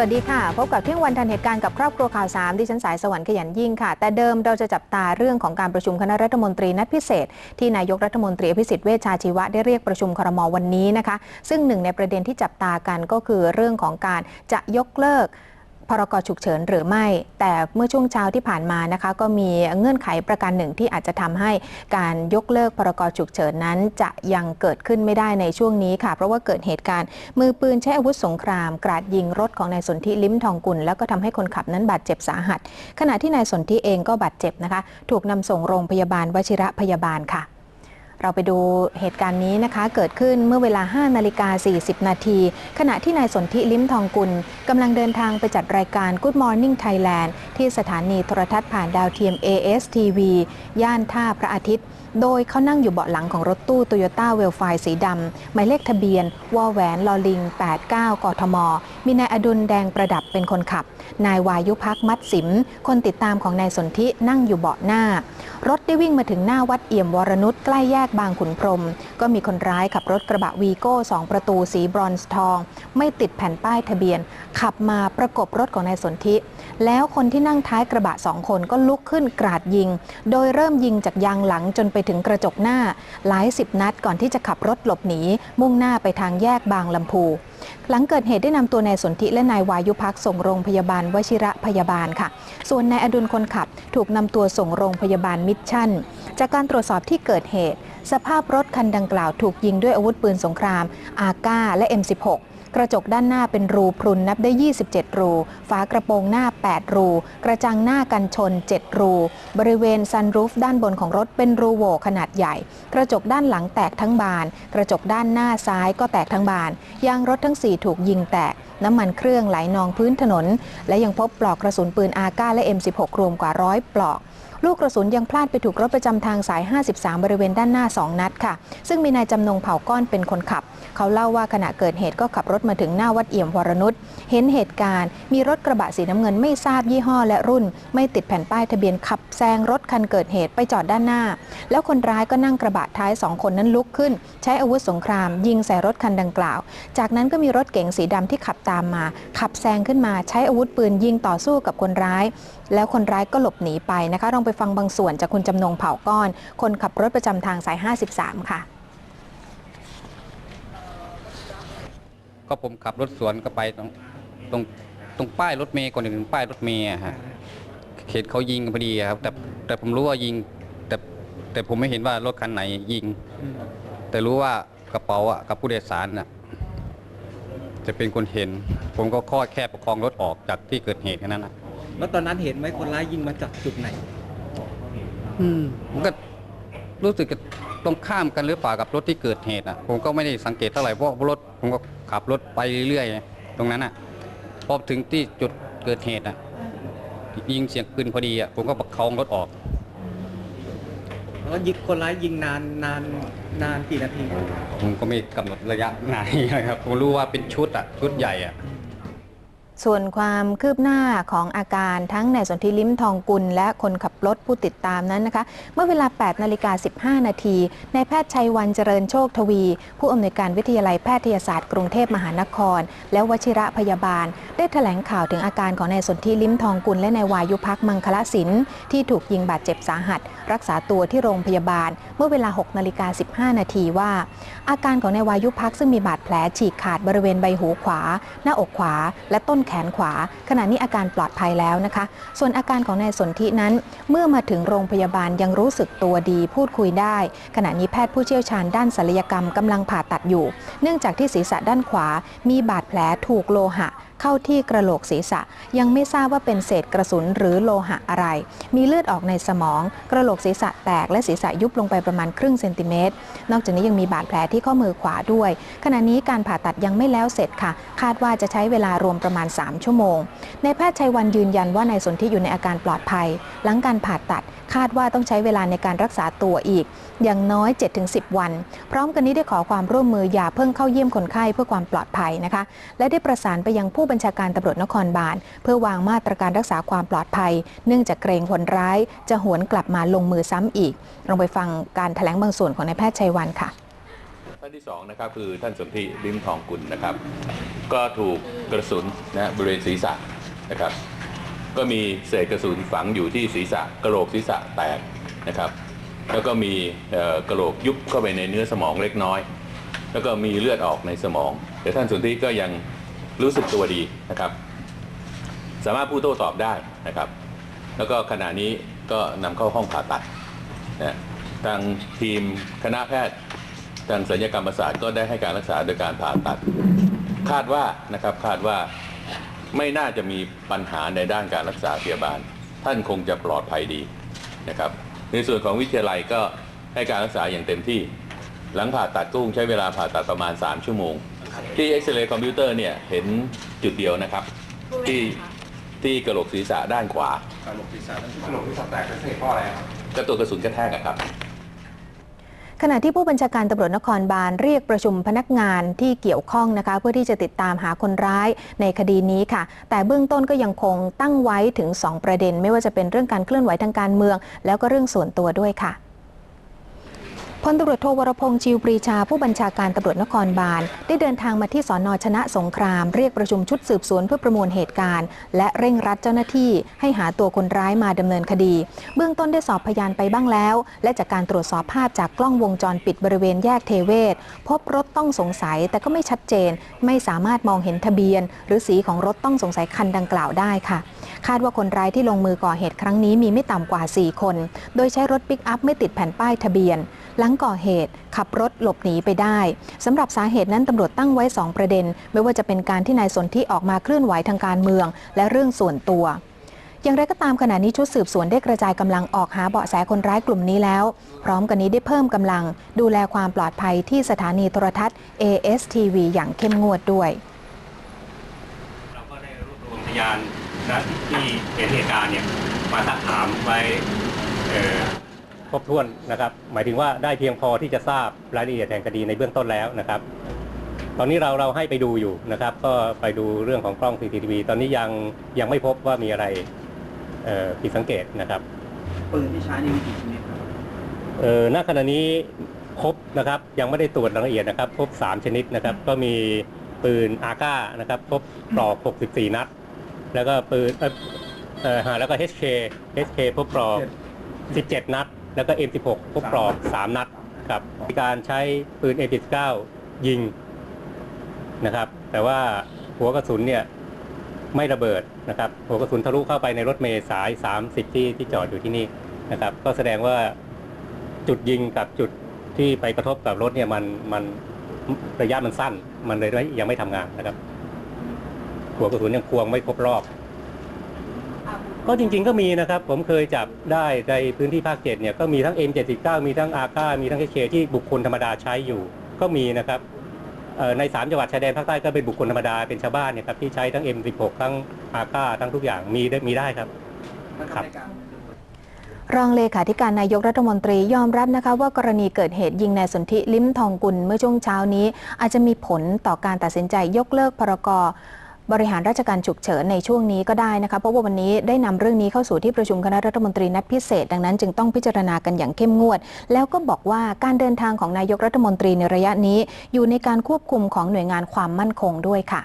สวัสดีค่ะ พบกับเที่ยงวันทันเหตุการณ์กับครอบครัวข่าวสามดิฉันสายสวรรค์ขยันยิ่งค่ะ แต่เดิมเราจะจับตาเรื่องของการประชุมคณะรัฐมนตรีนัดพิเศษ ที่นายกรัฐมนตรีอภิสิทธิ์เวชชาชีวะได้เรียกประชุมครมวันนี้นะคะ ซึ่งหนึ่งในประเด็นที่จับตากันก็คือเรื่องของการจะยกเลิก พรกฉุกเฉินหรือไม่ แต่เมื่อช่วงเช้าที่ผ่านมานะคะก็มีเงื่อนไขประการหนึ่งที่อาจจะทำให้การยกเลิกพรกฉุกเฉินนั้นจะยังเกิดขึ้นไม่ได้ในช่วงนี้ค่ะ เพราะว่าเกิดเหตุการณ์มือปืนใช้อาวุธสงคราม กราดยิงรถของนายสนธิลิ้มทองกุล แล้วก็ทำให้คนขับนั้นบาดเจ็บสาหัส ขณะที่นายสนธิเองก็บาดเจ็บนะคะ ถูกนำส่งโรงพยาบาลวชิระพยาบาลค่ะ เราไปดูเหตุการณ์นี้นะคะ เกิดขึ้นเมื่อเวลา 5 นาฬิกา 40 นาที ขณะที่นายสนธิลิ้มทองกุลกำลังเดินทางไปจัดรายการ Good Morning Thailand ที่สถานีโทรทัศน์ผ่านดาวเทียม ASTV ย่านท่าพระอาทิตย์ โดยเขานั่งอยู่เบาะหลังของรถตู้โตโยต้าเวลไฟสีดำหมายเลขทะเบียนวอแหวนลอลิง 89 กทม มีนายอดุลแดงประดับเป็นคนขับ นายวายุพักมัดสิม คนติดตามของนายสนธินั่งอยู่เบาะหน้า รถได้วิ่งมาถึงหน้าวัดเอี่ยมวรนุชใกล้แยกบางขุนพรม ก็มีคนร้ายขับรถกระบะวีโก้สองประตูสีบรอนซ์ทอง ไม่ติดแผ่นป้ายทะเบียน ขับมาประกบรถของนายสนธิแล้วคนที่นั่งท้ายกระบะสองคนก็ลุกขึ้นกราดยิง โดยเริ่มยิงจากยางหลังจนไปถึงกระจกหน้า หลายสิบนัดก่อนที่จะขับรถหลบหนีมุ่งหน้าไปทางแยกบางลำพู หลังเกิดเหตุได้นำตัวนายสนธิและนายวายุพักส่งโรงพยาบาลวชิระพยาบาลค่ะ ส่วนนายอดุลคนขับถูกนำตัวส่งโรงพยาบาลมิชชั่น จากการตรวจสอบที่เกิดเหตุ สภาพรถคันดังกล่าวถูกยิงด้วยอาวุธปืนสงครามอาก้าและ M16 กระจกด้านหน้าเป็นรูพรุนนับได้ 27 รู ฝากระโปรงหน้า 8 รู กระจังหน้ากันชน 7 รู บริเวณซันรูฟด้านบนของรถเป็นรูโหว่ขนาดใหญ่ กระจกด้านหลังแตกทั้งบาน กระจกด้านหน้าซ้ายก็แตกทั้งบาน ยางรถทั้ง 4 ถูกยิงแตก น้ำมันเครื่องไหลนองพื้นถนน และยังพบปลอกกระสุนปืนอาก้าและ M16 รวมกว่าร้อยปลอก ลูกกระสุนยังพลาดไปถูกรถประจำทางสาย 53 บริเวณด้านหน้า 2 นัดค่ะ ซึ่งมีนายจำนงเผ่าก้อนเป็นคนขับ เขาเล่าว่าขณะเกิดเหตุก็ขับรถมาถึงหน้าวัดเอี่ยมวรนุชเห็นเหตุการณ์ มีรถกระบะสีน้ำเงินไม่ทราบยี่ห้อและรุ่น ไม่ติดแผ่นป้ายทะเบียนขับแซงรถคันเกิดเหตุไปจอดด้านหน้า แล้วคนร้ายก็นั่งกระบะท้ายสองคนนั้นลุกขึ้น ใช้อาวุธสงคราม ยิงใส่รถคันดังกล่าว จากนั้นก็มีรถเก๋งสีดำที่ขับตามมา ขับแซงขึ้นมาใช้อาวุธปืนยิงต่อสู้กับคนร้าย แล้วคนร้ายก็หลบหนีไปนะคะลองไปฟังบางส่วนจากคุณจำนงเผ่าก้อน คนขับรถประจำทางสาย 53 ค่ะ ก็ผมขับรถสวนก็ไปตรงตรงตรงป้ายรถเมย์ก่อนถึงป้ายรถเมย์อะฮะเห็นเขายิงพอดีครับ แต่แต่ผมรู้ว่ายิง แต่แต่ผมไม่เห็นว่ารถคันไหนยิง แต่รู้ว่ากระเป๋าอะกับผู้โดยสารน่ะ จะเป็นคนเห็น ผมก็ข้อแค่ประคองรถออกจากที่เกิดเหตุแค่นั้นนะแล้วตอนนั้นเห็นไหมคนร้ายยิงมาจากจุดไหนผมก็รู้สึกจะต้องข้ามกันหรือเปล่ากับรถที่เกิดเหตุอะ ผมก็ไม่ได้สังเกตเท่าไหร่เพราะรถผมก็ขับรถไปเรื่อยๆตรงนั้นอะพอถึงที่จุดเกิดเหตุอะยิงเสียงปืนพอดีอะผมก็ประคองรถออก แล้วก็ยิงคนร้ายยิงนานนานนานกี่นาที ผมก็ไม่กำหนดระยะไหนครับผมรู้ว่าเป็นชุดอะชุดใหญ่อะ ส่วนความคืบหน้าของอาการทั้งนายสนธิลิ้มทองกุล และคนขับรถผู้ติดตามนั้นนะคะ เมื่อเวลา 8 นาฬิกา 15 นาทีนายแพทย์ชัยวันเจริญโชคทวี ผู้อำนวยการวิทยาลัยแพทยศาสตร์กรุงเทพมหานคร และวชิระพยาบาล ได้แถลงข่าวถึงอาการของนายสนธิลิ้มทองกุล และนายวายุพักมังคละศิลป์ที่ถูกยิงบาดเจ็บสาหัส รักษาตัวที่โรงพยาบาล เมื่อเวลา 6 นาฬิกา 15 นาทีว่า อาการของนายวายุพักซึ่งมีบาดแผลฉีกขาดบริเวณใบหูขวา หน้าอกขวา และต้นแขนขวา ขณะนี้อาการปลอดภัยแล้วนะคะ ส่วนอาการของนายสนธินั้น เมื่อมาถึงโรงพยาบาลยังรู้สึกตัวดีพูดคุยได้ ขณะนี้แพทย์ผู้เชี่ยวชาญด้านศัลยกรรมกำลังผ่าตัดอยู่ เนื่องจากที่ศีรษะด้านขวามีบาดแผลถูกโลหะเข้าที่กระโหลกศีรษะ ยังไม่ทราบว่าเป็นเศษกระสุนหรือโลหะอะไร มีเลือดออกในสมอง กระโหลกศีรษะแตกและศีรษะยุบลงไปประมาณครึ่งเซนติเมตร นอกจากนี้ยังมีบาดแผลที่ข้อมือขวาด้วย ขณะนี้การผ่าตัดยังไม่แล้วเสร็จค่ะ คาดว่าจะใช้เวลารวมประมาณ 3 ชั่วโมง ในแพทย์ชัยวันยืนยันว่านายสนธิอยู่ในอาการปลอดภัย หลังการผ่าตัดคาดว่าต้องใช้เวลาในการรักษาตัวอีก อย่างน้อย 7-10 วัน พร้อมกันนี้ได้ขอความร่วมมืออย่าเพิ่งเข้าเยี่ยมคนไข้เพื่อความปลอดภัยนะคะ และได้ประสานไปยังผู้บัญชาการตำรวจนครบาล เพื่อวางมาตรการรักษาความปลอดภัย เนื่องจากเกรงคนร้าย จะหวนกลับมาลงมือซ้ำอีกลองไปฟังการแถลงบางส่วนของนายแพทย์ชัยวันค่ะไปานที่สองนะครับคือท่านสนธิลิ้มทองกุลนะครับ ก็ถูกกระสุนนะบริเวณศีรษะนะครับ ก็มีเศษกระสุนฝังอยู่ที่ศีรษะกระโหลกศีรษะแตกนะครับแล้วก็มีกระโหลกยุบเข้าไปในเนื้อสมองเล็กน้อย แล้วก็มีเลือดออกในสมอง แต่ท่านสุนธิก็ยัง รู้สึกตัวดีนะครับ สามารถพูดโต้ตอบได้นะครับ แล้วก็ขณะนี้ก็นำเข้าห้องผ่าตัดนะทางทีมคณะแพทย์ทางศัลยกรรมศาสตร์ก็ได้ให้การรักษาโดยการผ่าตัด คาดว่านะครับคาดว่าไม่น่าจะมีปัญหาในด้านการรักษาพยาบาล ท่านคงจะปลอดภัยดีนะครับ ในส่วนของวิทยาลัยก็ให้การรักษาอย่างเต็มที่ หลังผ่าตัดก็คงใช้เวลาผ่าตัดประมาณ 3 ชั่วโมง ที่เอ็กซเรย์คอมพิวเตอร์เนี่ยเห็นจุดเดียวนะครับ ที่ที่กระโหลกศีรษะด้านขวากระโหลกศีรษะกระโหลกศีรษะแตกเป็นเหตุเพราะอะไรครับก็ตัวกระสุนกระแทกอะครับขณะที่ผู้บัญชาการตำรวจนครบาลเรียกประชุมพนักงานที่เกี่ยวข้องนะคะ เพื่อที่จะติดตามหาคนร้ายในคดีนี้ค่ะ แต่เบื้องต้นก็ยังคงตั้งไว้ถึง 2 ประเด็น ไม่ว่าจะเป็นเรื่องการเคลื่อนไหวทางการเมือง แล้วก็เรื่องส่วนตัวด้วยค่ะ พลตำรวจโทวรพงษ์ชิวปรีชาผู้บัญชาการตำรวจนครบาล ได้เดินทางมาที่สอนอชนะสงคราม เรียกประชุมชุดสืบสวนเพื่อประมวลเหตุการณ์ และเร่งรัดเจ้าหน้าที่ ให้หาตัวคนร้ายมาดำเนินคดี เบื้องต้นได้สอบพยานไปบ้างแล้ว และจากการตรวจสอบภาพจากกล้องวงจรปิดบริเวณแยกเทเวศ พบรถต้องสงสัยแต่ก็ไม่ชัดเจน ไม่สามารถมองเห็นทะเบียน หรือสีของรถต้องสงสัยคันดังกล่าวได้ค่ะ คาดว่าคนร้ายที่ลงมือก่อเหตุครั้งนี้มีไม่ต่ำกว่า 4 คน โดยใช้รถปิกอัพไม่ติดแผ่นป้ายทะเบียน หลังก่อเหตุขับรถหลบหนีไปได้สำหรับสาเหตุนั้นตำรวจตั้งไว้ 2 ประเด็น ไม่ว่าจะเป็นการที่นายสนที่ออกมาเคลื่อนไหวทางการเมือง และเรื่องส่วนตัวอย่างไรก็ตามขณะนี้ชุดสืบสวนได้กระจายกำลังออกหาเบาะแสคนร้ายกลุ่มนี้แล้ว พร้อมกันนี้ได้เพิ่มกำลัง ดูแลความปลอดภัยที่สถานีโทรทัศน์ ASTV อย่างเข้มงวดด้วย เราก็ได้รวบรวมพยานนะที่เห็นเหตุการณ์เนี่ยมาสักถามไว้ ครบถ้วนนะครับ หมายถึงว่าได้เพียงพอที่จะทราบรายละเอียดแห่งคดีในเบื้องต้นแล้วนะครับ ตอนนี้เราเราให้ไปดูอยู่นะครับ ก็ไปดูเรื่องของกล้อง CCTV ตอนนี้ยังยังไม่พบว่ามีอะไรเอ่อผิดสังเกตนะครับปืนที่ใช้นี่มีกี่ชนิดครับเอ่อณขณะนี้พบนะครับยังไม่ได้ตรวจรายละเอียดนะครับ พบ 3 ชนิดนะครับ ก็มีปืนอาก้านะครับ พบปลอก 64 นัด แล้วก็ปืนเอ่อเอ่อหาแล้วก็ HK HK พบปลอก 17 นัด แล้วก็ M16 พบปลอก 3 นัดครับมีการใช้ปืน M19 ยิงนะครับ แต่ว่าหัวกระสุนเนี่ยไม่ระเบิดนะครับ หัวกระสุนทะลุเข้าไปในรถเมล์สาย 30 ที่ที่จอดอยู่ที่นี่นะครับ ก็แสดงว่าจุดยิงกับจุดที่ไปกระทบกับรถเนี่ยมันมันระยะมันสั้น มันเลยไม่ยังไม่ทำงานนะครับ หัวกระสุนยังควงไม่ครบรอบ ก็จริงๆก็มีนะครับ ผมเคยจับได้ในพื้นที่ภาคเจ็ดเนี่ยก็มีทั้ง M79 มีทั้งอาก้ามีทั้งเคที่บุคคลธรรมดาใช้อยู่ ก็มีนะครับในสามจังหวัดชายแดนภาคใต้ก็เป็นบุคคลธรรมดาเป็นชาวบ้านเนี่ยครับที่ใช้ทั้ง M16 ทั้งอาก้าทั้งทุกอย่างมีได้มีได้ครับครับรองเลขาธิการนายกรัฐมนตรียอมรับนะคะว่ากรณีเกิดเหตุยิงนายสนธิลิ้มทองกุลเมื่อช่วงเช้านี้ อาจจะมีผลต่อการตัดสินใจยกเลิกพรก บริหารราชการฉุกเฉินในช่วงนี้ก็ได้นะคะเพราะว่าวันนี้ได้นำเรื่องนี้เข้าสู่ที่ประชุมคณะรัฐมนตรีนัดพิเศษ ดังนั้นจึงต้องพิจารณากันอย่างเข้มงวด แล้วก็บอกว่าการเดินทางของนายกรัฐมนตรีในระยะนี้ อยู่ในการควบคุมของหน่วยงานความมั่นคงด้วยค่ะ